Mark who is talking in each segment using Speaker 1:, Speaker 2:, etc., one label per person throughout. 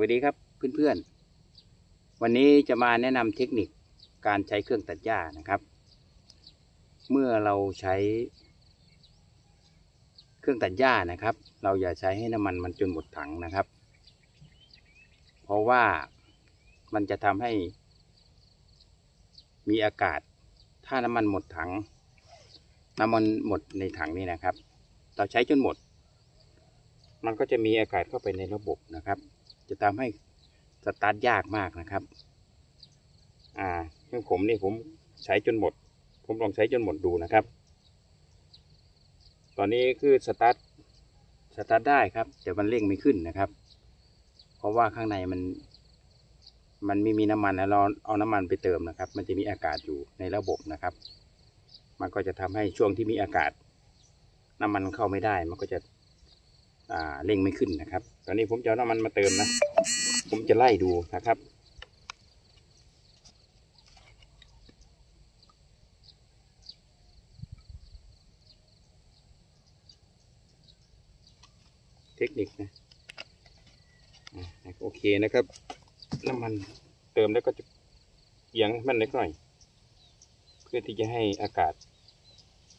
Speaker 1: วัสดีครับเพื่อนๆ วันนี้จะมาแนะนำเทคนิคการใช้เครื่องตัดหญ้านะครับ เมื่อเราใช้ เครื่องตัดหญ้านะครับ เราอย่าใช้ให้น้ำมันมันจนหมดถังนะครับ เพราะว่ามันจะทำให้ มีอากาศ ถ้าน้ำมันหมดถัง น้ำมันหมดในถังนี่นะครับ เราใช้จนหมด มันก็จะมีอากาศเข้าไปในระบบนะครับ จะทำให้สตาร์ทยากมากนะครับ อ่าเครื่องผมนี่ผมใช้จนหมด ผมลองใช้จนหมดดูนะครับ ตอนนี้คือสตาร์ทสตาร์ทได้ครับแต่มันเร่งไม่ขึ้นนะครับ เพราะว่าข้างในมัน มันไม่มีน้ำมันแล้วเราเอาน้ำมันไปเติมนะครับ มันจะมีอากาศอยู่ในระบบนะครับ มันก็จะทำให้ช่วงที่มีอากาศ น้ำมันเข้าไม่ได้ มันก็จะ อ่าเร่งไม่ขึ้นนะครับ ตอนนี้ผมจะเอาน้ำมันมาเติมนะ ผมจะไล่ดูนะครับ เทคนิคนะโอเคนะครับ น้ำมันเติมแล้วก็จะเอียงมันเล็กหน่อย เพื่อที่จะให้อากาศ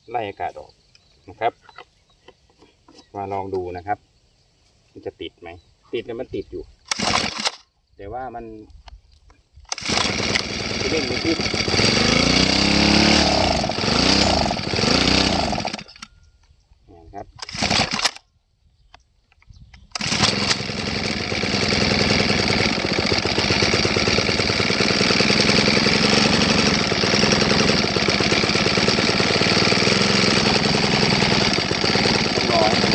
Speaker 1: ไล่อากาศออกนะครับ มาลองดูนะครับ มันจะติดไหม ติดแล้วมันติดอยู่ แต่ว่ามันจะเร่งไม่ขึ้นเนะครับ ต้องรอให้มัน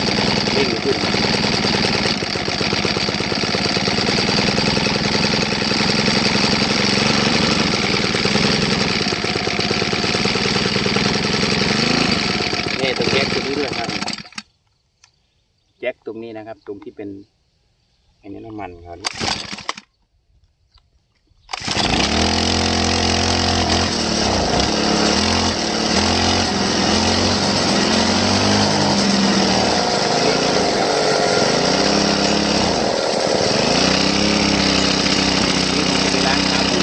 Speaker 1: เร่งขึ้น นี่ตรงแจ็คตรงนี้ด้วยครับ แจ็คต รงนี้นะครับ ตรงที่เป็นอันนี้น้ำมันเขานี่ไปล้างครับ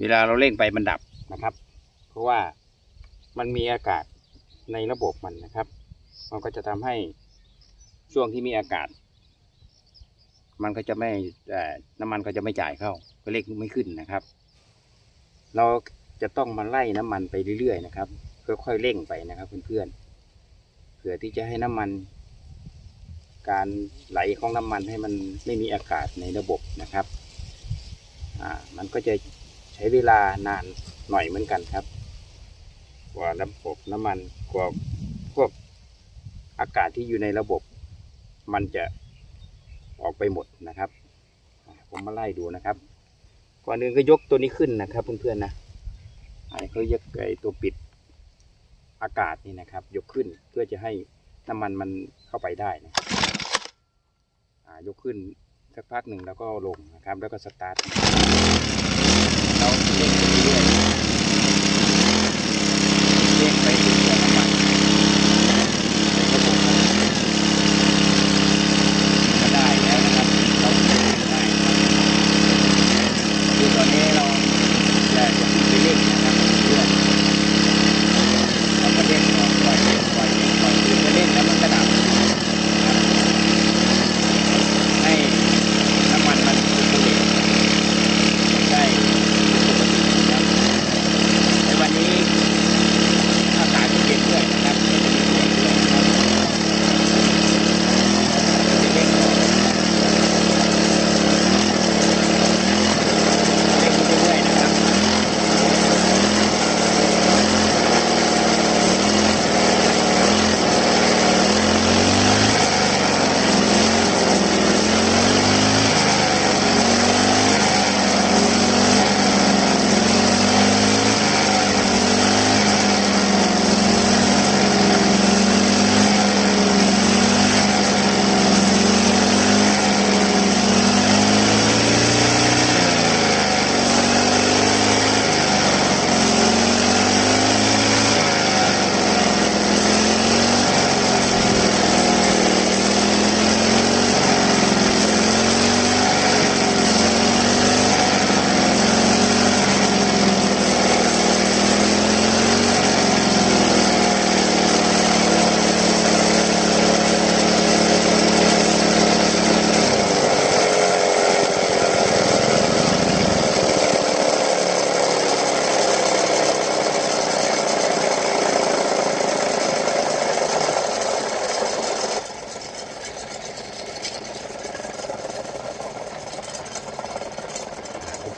Speaker 1: เวลาเราเร่งไปมันดับนะครับ เพราะว่ามันมีอากาศในระบบมันนะครับ มันก็จะทำให้ช่วงที่มีอากาศ มันก็จะไม่เอ่น้ำมันก็จะไม่จ่ายเข้าก็เร่งไม่ขึ้นนะครับ เราจะต้องมาไล่น้ำมันไปเรื่อยๆนะครับค่อยๆเร่งไปนะครับเพื่อนๆเพื่อที่จะให้น้ำมันการไหลของน้ำมันให้มันไม่มีอากาศในระบบนะครับ อ่า มันก็จะ ใช้เวลานานหน่อยเหมือนกันครับ กว่าระบบน้ำมันกว่าพวกอากาศที่อยู่ในระบบ มันจะออกไปหมดนะครับ ผมมาไล่ดูนะครับ ก่อนอื่นก็ยกตัวนี้ขึ้นนะครับ เพื่อนๆนะอันนี้เขายกไอ้ตัวปิดอากาศนี่นะครับ ยกขึ้นเพื่อจะให้น้ำมันมันเข้าไปได้นะครับยกขึ้นสักพักหนึ่งแล้วก็ลงนะครับ แล้วก็สตาร์ท เราเล่นไปเรื่อยเล่นไปจนกว่าน้ำมันในระบบก็ได้แล้วนะครับ เราเล่นได้ครับคือตอนนี้เราจะจะไปเล่นนะครับเรื่อยเราก็เล่นก่อนปล่อยเล่นปล่อยเล่นปล่อยคือจะเล่นแล้วมันก็ดับนะครับ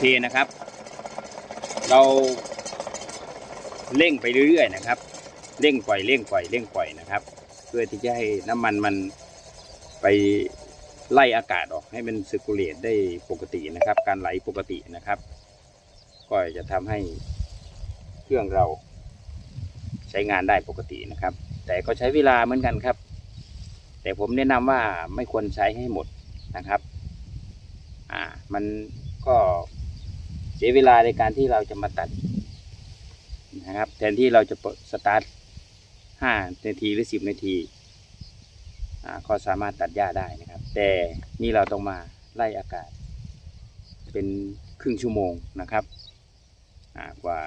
Speaker 1: เคนะครับ เราเร่งไปเรื่อยๆนะครับ เร่งปล่อยเร่งปล่อยเร่งปล่อยนะครับ เพื่อที่จะให้น้ำมันมันไปไล่อากาศออกให้มันซิร์คูลเลตได้ปกตินะครับ การไหลปกตินะครับ ก็จะทำให้เครื่องเราใช้งานได้ปกตินะครับ แต่ก็ใช้เวลาเหมือนกันครับ แต่ผมแนะนำว่าไม่ควรใช้ให้หมดนะครับ อ่า มันก็ สียเวลาในการที่เราจะมาตัดนะครับ แทนที่เราจะสตาร์ทห้านาทีหรือสิบนาทีอ่าก็สามารถตัดหญ้าได้นะครับ แต่นี่เราต้องมาไล่อากาศ เป็นครึ่งชั่วโมงนะครับอ่ากว่า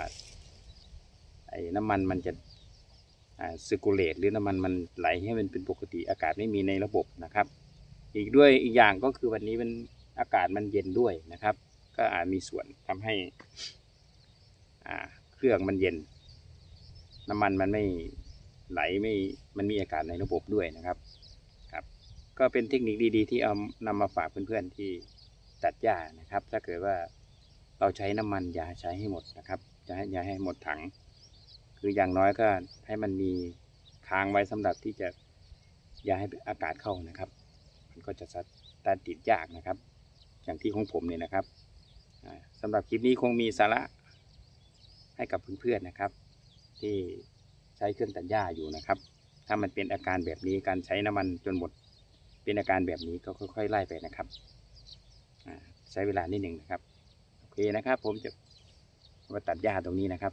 Speaker 1: ไอ้น้ำมันมันจะอ่าซิร์คูลเลตหรือน้ำมันมันไหลให้มันเป็นปกติอากาศไม่มีในระบบนะครับ อีกด้วยอีกอย่างก็คือวันนี้มันอากาศมันเย็นด้วยนะครับ ก็อาจมีส่วนทำให้อ่าเครื่องมันเย็น น้ำมันมันไม่ไหลไม่มันมีอากาศในระบบด้วยนะครับครับ ก็เป็นเทคนิคดีๆ ที่เอานำมาฝากเพื่อนๆที่ตัดหญ้านะครับ ถ้าเกิดว่าเราใช้น้ำมันอย่าใช้ให้หมดนะครับอย่าให้อย่าให้หมดถัง คืออย่างน้อยก็ให้มันมีค้างไว้สำหรับที่จะอย่าให้อากาศเข้านะครับ มันก็จะสตาร์ทติดยากนะครับ อย่างที่ของผมเนี่ยนะครับ สำหรับคลิปนี้คงมีสาระให้กับเพื่อนๆนะครับ ที่ใช้เครื่องตัดหญ้าอยู่นะครับ ถ้ามันเป็นอาการแบบนี้การใช้น้ำมันจนหมด เป็นอาการแบบนี้ก็ค่อย ๆ ไล่ไปนะครับใช้เวลานิดหนึ่งนะครับโอเคนะครับ ผมจะมาตัดหญ้าตรงนี้นะครับ